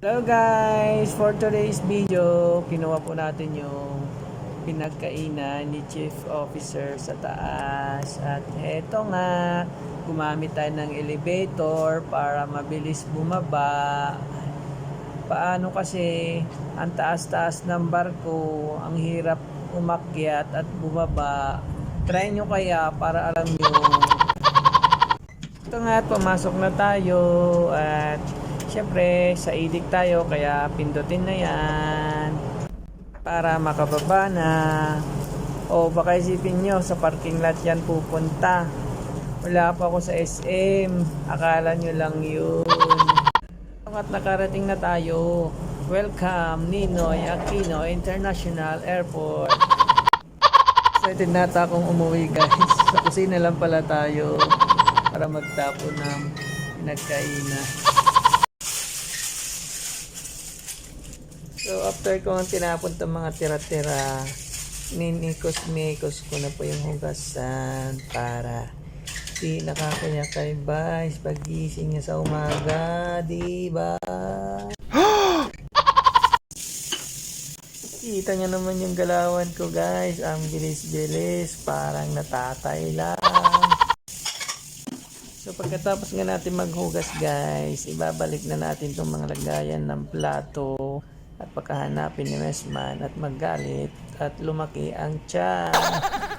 Hello guys! For today's video, kinuha po natin yung pinagkainan ni Chief Officer sa taas. At eto nga, gumamit tayo ng elevator para mabilis bumaba. Paano kasi ang taas-taas ng barko, ang hirap umakyat at bumaba. Try nyo kaya para alam nyo. Ito nga, pumasok na tayo at syempre sa idik tayo kaya pindutin na yan para makababa na. O baka isipin nyo sa parking lot yan pupunta. Wala pa ako sa SM. Akala nyo lang yun. At nakarating na tayo. Welcome Ninoy Aquino International Airport. Excited na ata akong umuwi guys. Sa kusina lang pala tayo para magtapo ng pinagkainan. So after ko ang tinapon itong mga tira-tira, ninikos-mikos ko na po yung hugasan para di nakakaya kay Vice pagising niya sa umaga, di? Kita niyo naman yung galawan ko guys, ang bilis-bilis, parang natatay lang. So pagkatapos nga natin maghugas guys, ibabalik na natin itong mga lagayan ng plato at pagkahanapin ni Mesman at magalit at lumaki ang tiyan.